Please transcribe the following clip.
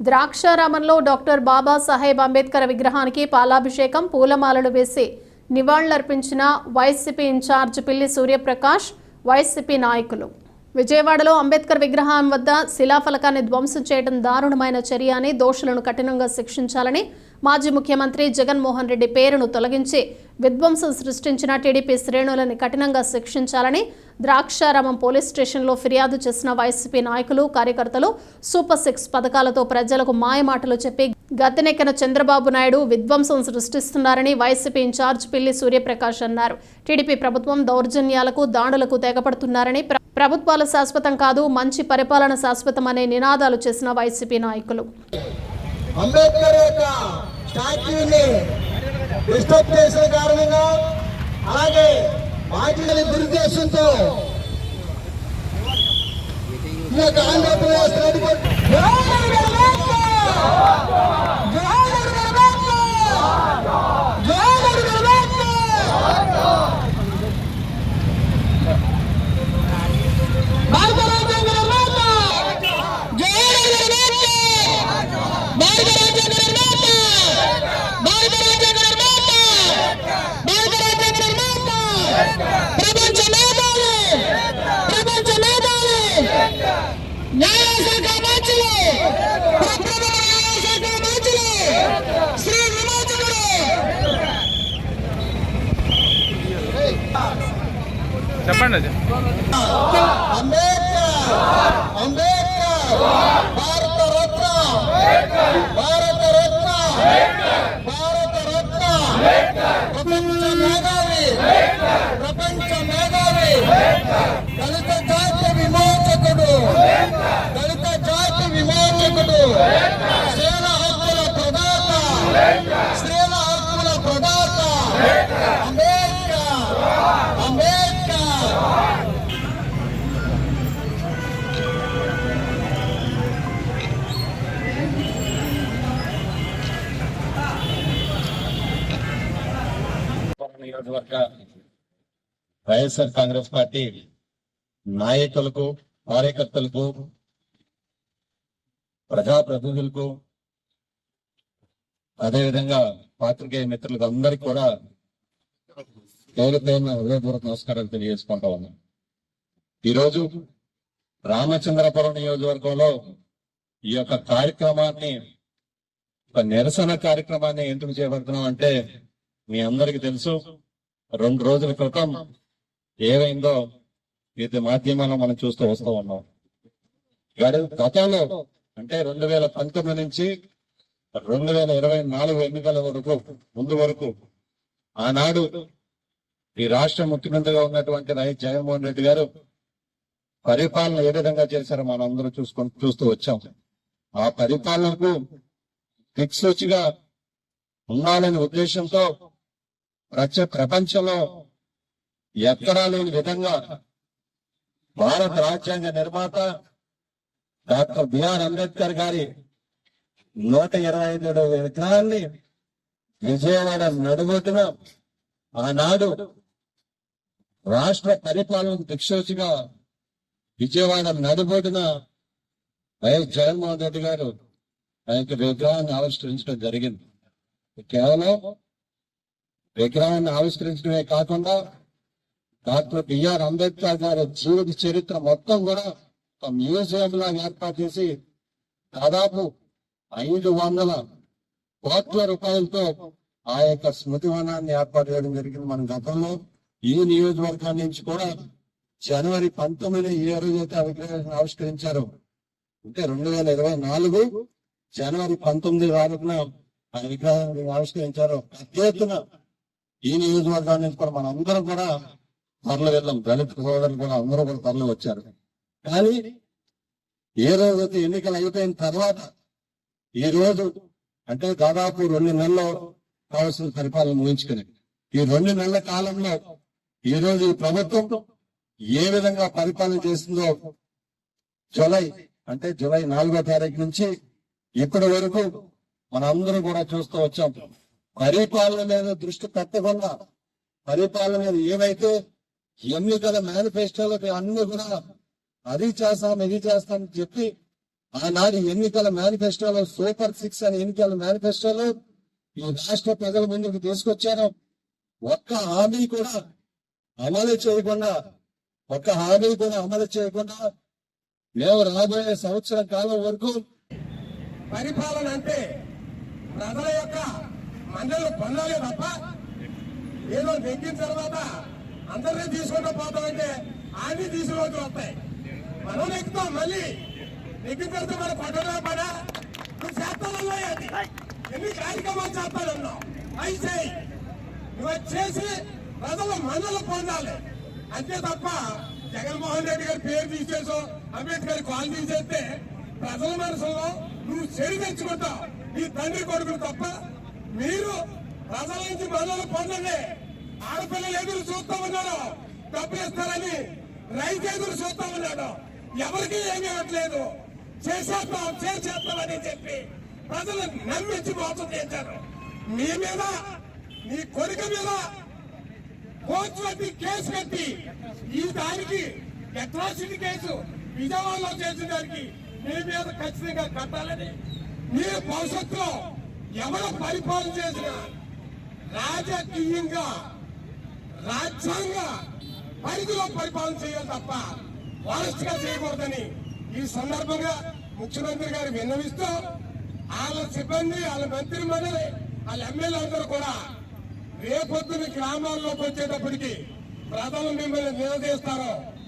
ద్రాక్షారామంలో doctor Babasaheb Ambedkar విగ్రహానికి పాలాభిషేకం పూలమాలలు వేసి నివాళులర్పించిన వైసీపీ ఇన్ఛార్జ్ పిల్లి సూర్యప్రకాష్ వైసీపీ నాయకులు. విజయవాడలో అంబేద్కర్ విగ్రహం వద్ద శిలాఫలకాన్ని ధ్వంసం చేయడం దారుణమైన చర్య అని దోషులను కఠినంగా శిక్షించాలని మాజీ ముఖ్యమంత్రి జగన్మోహన్ రెడ్డి పేరును తొలగించి విధ్వంసం సృష్టించిన టీడీపీ శ్రేణులను కఠినంగా శిక్షించాలని ద్రాక్షారామం పోలీస్ స్టేషన్లో ఫిర్యాదు చేసిన వైసీపీ నాయకులు కార్యకర్తలు సూపర్ సిక్స్ పథకాలతో ప్రజలకు మాయమాటలు చెప్పి గతనెక్కిన చంద్రబాబు నాయుడు విధ్వంసం సృష్టిస్తున్నారని వైసీపీ ఇన్ఛార్జ్ పిల్లి సూర్యప్రకాష్ అన్నారు. టీడీపీ ప్రభుత్వం దౌర్జన్యాలకు దాడులకు తెగపడుతున్నారని ప్రభుత్వాలు శాశ్వతం కాదు మంచి పరిపాలన శాశ్వతం అనే నినాదాలు చేసిన వైసీపీ నాయకులు. అంబేద్కర్ యొక్క స్టాచ్యూని డిస్టర్బ్ చేసిన కారణంగా అలాగే వాటిని దురుద్దేశంతో ఈ యొక్క ఆంధ్రప్రదేశ్ నడిపో- జోహార్ గణమాత! జోహార్ గణమాత! జోహార్ గణమాత! భారత రాజ్యాంగ నిర్మాత! జోహార్ గణమాత! భారత రాజ్యాంగ నిర్మాత! భారత రాజ్యాంగ నిర్మాత! భారత రాజ్యాంగ నిర్మాత! ప్రపంచ మేధావి! ప్రపంచ మేధావి! న్యాయశాఖ మంత్రులు! ప్రప్రథమ న్యాయశాఖ మంత్రులు! శ్రీ విమోచకుడు! చెప్పండి అంబేద్కర్ అంబేద్కర్ నియోజకవర్గ వైఎస్ఆర్ కాంగ్రెస్ పార్టీ నాయకులకు కార్యకర్తలకు ప్రజాప్రతినిధులకు అదేవిధంగా పాత్రికేయ మిత్రులకు అందరికి కూడా పేరుపైన హృదయపూర్వక నమస్కారాలు తెలియజేసుకుంటా ఉన్నాం. ఈరోజు రామచంద్రపురం నియోజకవర్గంలో ఈ యొక్క కార్యక్రమాన్ని ఒక నిరసన కార్యక్రమాన్ని ఎందుకు చేపడుతున్నాం అంటే మీ అందరికి తెలుసు. రెండు రోజుల క్రితం ఏమైందో వివిధ మాధ్యమాల్లో మనం చూస్తూ వస్తూ ఉన్నాం. గతంలో అంటే రెండు వేల పంతొమ్మిది నుంచి రెండు వేల ఇరవై నాలుగు ఎన్నికల వరకు ముందు వరకు ఆనాడు ఈ రాష్ట్ర ముఖ్యమంత్రిగా ఉన్నటువంటి వైఎస్ జగన్మోహన్ రెడ్డి గారు పరిపాలన ఏ విధంగా చేశారో మనం అందరూ చూసుకొని చూస్తూ వచ్చాం. ఆ పరిపాలనకు దిక్సూచిగా ఉండాలనే ఉద్దేశంతో ప్రచ ప్రపంచంలో ఎక్కడా లేని విధంగా భారత రాజ్యాంగ నిర్మాత డాక్టర్ బిఆర్ అంబేద్కర్ గారి నూట ఇరవై ఐదు విగ్రహాన్ని విజయవాడ నడుబొట్టున ఆనాడు రాష్ట్ర పరిపాలన దిక్సూచిగా విజయవాడ నడుబొట్టున వైఎస్ జగన్మోహన్ రెడ్డి గారు ఆయన విగ్రహాన్ని ఆవిష్కరించడం జరిగింది. కేవలం విగ్రహాన్ని ఆవిష్కరించడమే కాకుండా డాక్టర్ బిఆర్ అంబేద్కర్ గారి జీవిత చరిత్ర మొత్తం కూడా ఒక మ్యూజియం లా ఏర్పాటు చేసి దాదాపు ఐదు వందల కోట్ల రూపాయలతో ఆ యొక్క స్మృతి వనాన్ని ఏర్పాటు చేయడం జరిగింది మన గతంలో. ఈ నియోజకవర్గం నుంచి కూడా జనవరి పంతొమ్మిది ఏ రోజైతే ఆ విగ్రహాన్ని ఆవిష్కరించారు అంటే రెండు వేల ఇరవై నాలుగు జనవరి పంతొమ్మిది తారీఖున ఆ విగ్రహాన్ని ఆవిష్కరించారు పెద్ద ఎత్తున ఈ నియోజకవర్గం నుంచి కూడా మన అందరం కూడా తరలి వెళ్ళాం దళిత సోదరులు కూడా అందరూ కూడా తరలి వచ్చారు కానీ ఏ రోజు ఎన్నికలు అయిపోయిన తర్వాత ఈ రోజు అంటే దాదాపు రెండు నెలలు కావాల్సిన పరిపాలన ముగించుకుని ఈ రెండు నెలల కాలంలో ఈ రోజు ఈ ప్రభుత్వం ఏ విధంగా పరిపాలన చేసిందో జూలై అంటే జులై నాలుగో తారీఖు నుంచి ఇప్పటి వరకు మనందరం కూడా చూస్తూ వచ్చాం. పరిపాలన మీద దృష్టి పెట్టకుండా పరిపాలన మీద ఏవైతే ఎన్నికల మేనిఫెస్టోలో అన్ని కూడా అది చేస్తాం ఇది చేస్తాం అని చెప్పి ఆనాడు ఎన్నికల మేనిఫెస్టోలో సూపర్ సిక్స్ అనే ఎన్నికల మేనిఫెస్టోలో ఈ రాష్ట్ర ప్రజల ముందుకు తీసుకొచ్చారు. ఒక్క హామీ కూడా అమలు చేయకుండా ఒక్క హామీ కూడా అమలు చేయకుండా మేము రాబోయే సంవత్సరం కాలం వరకు పరిపాలన అంటే ప్రజల యొక్క మండలి పొందాలి తప్ప ఏదో నెగ్గిన తర్వాత అందరినీ తీసుకుంటూ పోతామంటే అన్ని తీసుకుంటూ వస్తాయి. మనం నెక్కుతాం మళ్ళీ. నెగ్గిన తర్వాత మన పట్టణ పడ. నువ్వు చేస్తానన్నా ఎన్ని కార్యక్రమాలు చేస్తానన్నావు అవి చేయి నువ్వు చేసి ప్రజల మండలి పొందాలి. అంతే తప్ప జగన్మోహన్ రెడ్డి గారి పేరు తీసేసో అంబేద్కర్ కాల్ తీసేస్తే ప్రజల మనసులో నువ్వు చెడు తెచ్చుకుంటావు. నీ తండ్రి కొడుకులు తప్ప మీరు ప్రజల నుంచి మనలు పొందండి. ఆడపిల్లలు ఎదురు చూస్తా ఉన్నారు. డబ్బులు ఇస్తారని రైతు ఎదురు చూస్తా ఉన్నాడు. ఎవరికి ఏమీ ఇవ్వట్లేదు చేసేస్తాం చేసేస్తామని చెప్పి ప్రజలు నమ్మించి మోసం చేశారు. మీ మీద నీ కొరిక మీద కోర్టు కట్టి కేసు కట్టి ఈ దానికి అట్రాసిటీ కేసు విజయవాడలో చేసిన దానికి మీ మీద ఖచ్చితంగా కట్టాలని మీ భవిష్యత్తులో ఎవరు పరిపాలన చేసిన రాజకీయంగా రాజ్యాంగ పరిధిలో పరిపాలన చేయాలి తప్ప వారస్ట్గా చేయకూడదని ఈ సందర్భంగా ముఖ్యమంత్రి గారు విన్నవిస్తూ వాళ్ళ సిబ్బంది వాళ్ళ మంత్రి మండలి వాళ్ళ ఎమ్మెల్యే అందరూ కూడా రేపొద్దున గ్రామాల్లోకి వచ్చేటప్పటికి ప్రజలు మిమ్మల్ని నిలదీస్తారు.